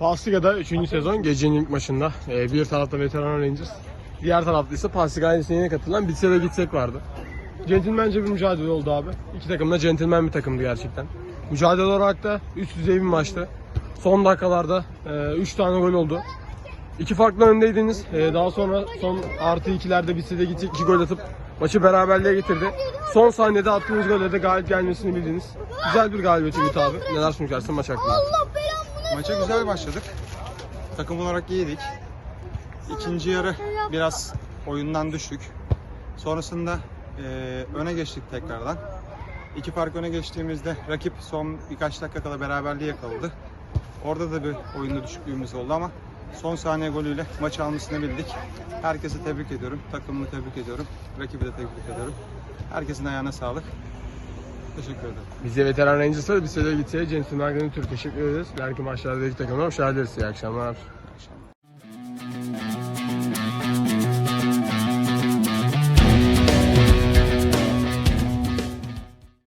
Pasliga'da 3. sezon gecenin ilk maçında e, bir tarafta Veteran Rangers, diğer tarafta ise Pasliga aynısına katılan Bitse ve Gitsek vardı. Centilmence bir mücadele oldu abi. İki takım da centilmen bir takımdı gerçekten. Mücadele olarak da üst düzey bir maçtı. Son dakikalarda 3 tane gol oldu. İki farklı öndeydiniz. E, daha sonra son artı ikilerde Bitse de Gitsek 2 gol atıp maçı beraberliğe getirdi. Son saniyede attığınız golle de galip gelmesini bildiniz. Güzel bir galibiyet Ümit abi. Neler sunacaksın maç hakkında? Maça güzel başladık. Takım olarak iyiydik. İkinci yarı biraz oyundan düştük. Sonrasında eee, öne geçtik tekrardan. İki fark öne geçtiğimizde rakip son birkaç dakika kala beraberliği yakaladı. Orada da bir oyunda düşüklüğümüz oldu ama son saniye golüyle maçı almasını bildik. Herkese tebrik ediyorum. Takımımı tebrik ediyorum. Rakibi de tebrik ediyorum. Herkesin ayağına sağlık. Teşekkür ederim. Bize veteran Rangers'a bir sene gitseye Centilmen Gönül Türk teşekkür ederiz. Belki maçlarda iki takımına hoş geldiniz. İyi akşamlar.